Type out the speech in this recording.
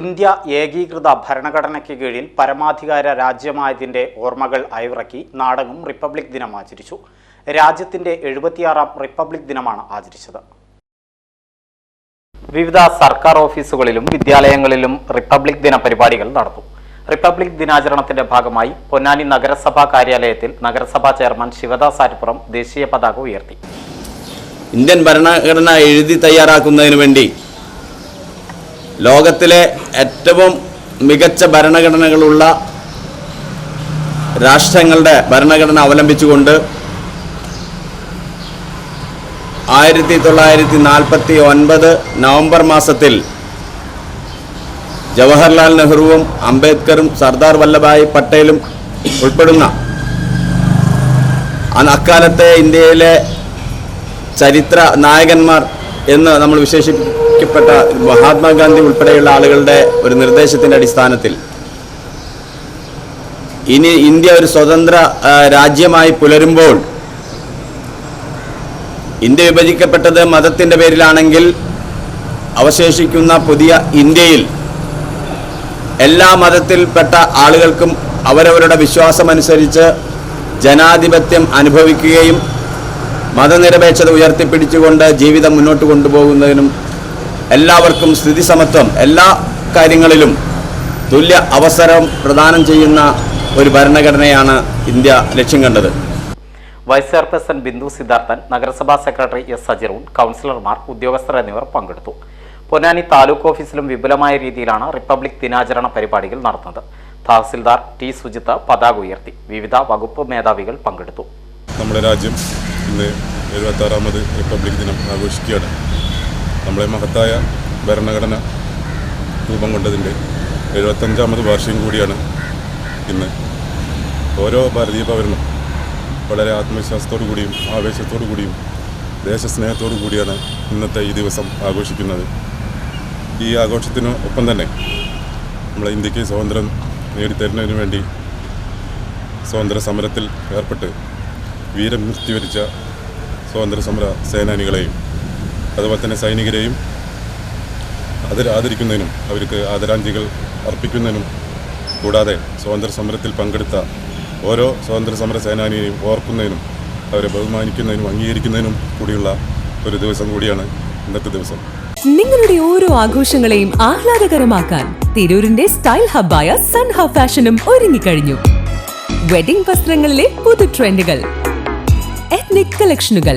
India ഏകീകൃത ഭരണഘടനയ്ക്ക് കീഴിൽ പരമാധികാര രാജ്യമായതിന്റെ ഓർമ്മകൾ അയവിറക്കി നാടകം റിപ്പബ്ലിക് ദിനം ആചരിച്ചു. രാജ്യത്തിന്റെ എഴുപത്തിയാറാം റിപ്പബ്ലിക് ദിനമാണ് ആചരിച്ചത്. വിവിധ സർക്കാർ ഓഫീസുകളിലും വിദ്യാലയങ്ങളിലും റിപ്പബ്ലിക് ദിന പരിപാടികൾ നടന്നു. റിപ്പബ്ലിക് ദിനാചരണത്തിന്റെ ഭാഗമായി പൊന്നാനി നഗരസഭാ കാര്യാലയത്തിൽ നഗരസഭാ ചെയർമാൻ ശിവദാസ് ആറ്റുപുറം ദേശീയ പതാക ഉയർത്തി. ഇന്ത്യൻ ഭരണഘടന എഴുതി തയ്യാറാക്കുന്നതിന് വേണ്ടി ലോകത്തിലെ ഏറ്റവും മികച്ച ഭരണഘടനകളുള്ള രാഷ്ട്രങ്ങളുടെ ഭരണഘടന അവലംബിച്ചുകൊണ്ട് ആയിരത്തി തൊള്ളായിരത്തി നാൽപ്പത്തി ഒൻപത് നവംബർ മാസത്തിൽ ജവഹർലാൽ നെഹ്റുവും അംബേദ്കറും സർദാർ വല്ലഭായ് പട്ടേലും ഉൾപ്പെടുന്ന അക്കാലത്തെ ഇന്ത്യയിലെ ചരിത്ര നായകന്മാർ എന്ന് നമ്മൾ വിശേഷിപ്പിക്കപ്പെട്ട മഹാത്മാഗാന്ധി ഉൾപ്പെടെയുള്ള ആളുകളുടെ ഒരു നിർദ്ദേശത്തിന്റെ അടിസ്ഥാനത്തിൽ ഇനി ഇന്ത്യ ഒരു സ്വതന്ത്ര രാജ്യമായി പുലരുമ്പോൾ ഇന്ത്യ വിഭജിക്കപ്പെട്ടത് മതത്തിന്റെ പേരിലാണെങ്കിൽ അവശേഷിക്കുന്ന പുതിയ ഇന്ത്യയിൽ എല്ലാ മതത്തിൽപ്പെട്ട ആളുകൾക്കും അവരവരുടെ വിശ്വാസമനുസരിച്ച് ജനാധിപത്യം അനുഭവിക്കുകയും മതനിരപേക്ഷത ഉയർത്തിപ്പിടിച്ചുകൊണ്ട് ജീവിതം മുന്നോട്ട് കൊണ്ടുപോകുന്നതിനും എല്ലാവർക്കും സ്ഥിതി സമത്വം. എല്ലാ കാര്യങ്ങളിലും തുല്യ അവസരം പ്രദാനം ചെയ്യുന്ന ഒരു ഭരണഘടനയാണ് ഇന്ത്യ ലക്ഷ്യം കണ്ടത്. വൈസ് ചെയർപേഴ്സൺ ബിന്ദു സിദ്ധാർത്ഥൻ നഗരസഭാ സെക്രട്ടറി എസ് സജിറൂൺ കൗൺസിലർമാർ ഉദ്യോഗസ്ഥർ എന്നിവർ പങ്കെടുത്തു. പൊന്നാനി താലൂക്ക് ഓഫീസിലും വിപുലമായ രീതിയിലാണ് റിപ്പബ്ലിക് ദിനാചരണ പരിപാടികൾ നടന്നത്. തഹസിൽദാർ ടി സുജിത്ത് പതാക ഉയർത്തി വിവിധ വകുപ്പ് മേധാവികൾ പങ്കെടുത്തു. നമ്മുടെ രാജ്യം ഇന്ന് എഴുപത്തി ആറാമത് റിപ്പബ്ലിക് ദിനം ആഘോഷിക്കുകയാണ്. നമ്മുടെ മഹത്തായ ഭരണഘടന രൂപം കൊണ്ടതിന്റെ എഴുപത്തഞ്ചാമത് വാർഷികം കൂടിയാണ് ഇന്ന്. ഓരോ ഭാരതീയ പൗരനും വളരെ ആത്മവിശ്വാസത്തോടു കൂടിയും ആവേശത്തോടു കൂടിയും ദേശസ്നേഹത്തോടു കൂടിയാണ് ഇന്നത്തെ ഈ ദിവസം ആഘോഷിക്കുന്നത്. ഈ ആഘോഷത്തിന് ഒപ്പം തന്നെ നമ്മളെ ഇന്ത്യയ്ക്ക് സ്വാതന്ത്ര്യം നേടിത്തരുന്നതിന് വേണ്ടി സ്വാതന്ത്ര്യ സമരത്തിൽ ഏർപ്പെട്ട് വീരമൃത്യു വരിച്ച സ്വാതന്ത്ര്യ സമര സേനാനികളെയും അതുപോലെ തന്നെ സൈനികരെയും അതിൽ അവർക്ക് ആദരാഞ്ജലികൾ അർപ്പിക്കുന്നതിനും കൂടാതെ സ്വാതന്ത്ര്യ സമരത്തിൽ പങ്കെടുത്ത ഓരോ സ്വാതന്ത്ര്യ സമര സേനാനിയെയും ഓർക്കുന്നതിനും അവരെ ബഹുമാനിക്കുന്നതിനും അംഗീകരിക്കുന്നതിനും കൂടിയുള്ള ഒരു ദിവസം കൂടിയാണ് ഇന്നത്തെ ദിവസം. നിങ്ങളുടെ ഓരോ ആഘോഷങ്ങളെയും ആഹ്ലാദകരമാക്കാൻ തിരൂരിന്റെ സ്റ്റൈൽ ഹബ്ബായ സൺ ഹബ് ഫാഷനും ഒരുങ്ങിക്കഴിഞ്ഞു. വെഡിംഗ് വസ്ത്രങ്ങളിലെ പുതു ട്രെൻഡുകൾ എത്നിക് കളക്ഷനുകൾ